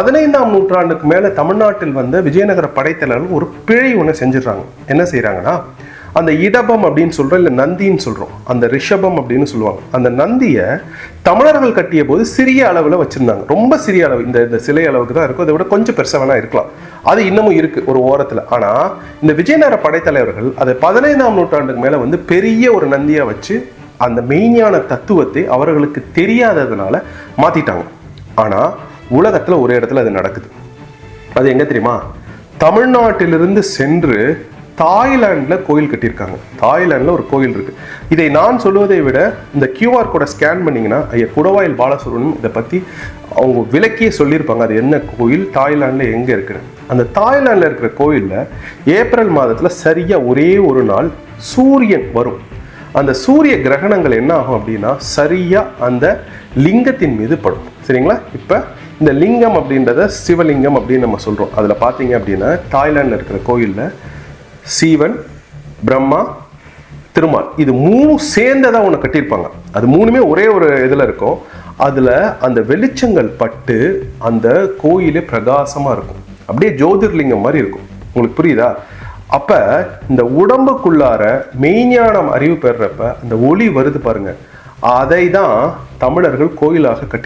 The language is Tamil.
பதினைந்தாம் நூற்றாண்டுக்கு மேலே தமிழ்நாட்டில் வந்த விஜயநகர படைத்தலைவர்கள் ஒரு பிழை ஒன்று செஞ்சிடறாங்க. என்ன செய்கிறாங்கன்னா அந்த இடபம் அப்படின்னு சொல்கிறோம் இல்லை நந்தின்னு சொல்கிறோம் அந்த ரிஷபம் அப்படின்னு சொல்லுவாங்க. அந்த நந்தியை தமிழர்கள் கட்டிய போது சிறிய அளவில் வச்சுருந்தாங்க. ரொம்ப சிறிய அளவு. இந்த இந்த சிலை அளவுக்கு தான் இருக்கும். அதை விட கொஞ்சம் பெருசாக இருக்கலாம். அது இன்னமும் இருக்குது ஒரு ஓரத்தில். ஆனால் இந்த விஜயநகர படைத்தலைவர்கள் அதை பதினைந்தாம் நூற்றாண்டுக்கு மேலே வந்து பெரிய ஒரு நந்தியாக வச்சு அந்த மெய்ஞான தத்துவத்தை அவர்களுக்கு தெரியாததுனால மாற்றிட்டாங்க ஆனால் உலகத்தில் ஒரு இடத்துல அது நடக்குது. அது எங்க தெரியுமா? தமிழ்நாட்டிலிருந்து சென்று தாய்லாண்டில் கோயில் கட்டியிருக்காங்க. தாய்லாண்டில் ஒரு கோயில் இருக்கு. இதை நான் சொல்வதை விட இந்த கியூஆர் கோடை ஸ்கேன் பண்ணிங்கன்னா ஐயா குடவாயில் பாலசுரனும் இதை பற்றி அவங்க விளக்கியே சொல்லியிருப்பாங்க. அது என்ன கோயில்? தாய்லாண்டில் எங்கே இருக்குது அந்த தாய்லாண்டில் இருக்கிற கோயிலில் ஏப்ரல் மாதத்தில் சரியாக ஒரே ஒரு நாள் சூரியன் வரும். அந்த சூரிய கிரகணங்கள் என்ன ஆகும் அப்படின்னா சரியாக அந்த லிங்கத்தின் மீது படும். சரிங்களா? இப்போ இந்த லிங்கம் அப்படின்றத சிவலிங்கம் அப்படின்னு நம்ம சொல்கிறோம் அதில் பார்த்தீங்க அப்படின்னா தாய்லாண்டில் இருக்கிற கோயிலில் சீவன் பிரம்மா திருமால் இது மூணு சேர்ந்ததாக ஒன்று கட்டியிருப்பாங்க. அது மூணுமே ஒரே ஒரு இதில் இருக்கும். அதில் அந்த வெளிச்சங்கள் பட்டு அந்த கோயிலே பிரகாசமாக இருக்கும். அப்படியே ஜோதிர்லிங்கம் மாதிரி இருக்கும். உங்களுக்கு புரியுதா? அப்ப இந்த உடம்புக்குள்ளார மெய்ஞானம் அறிவு பெறப்ப அந்த ஒளி வருது பாருங்க. அதை தான் தமிழர்கள் கோயிலாக கட்டி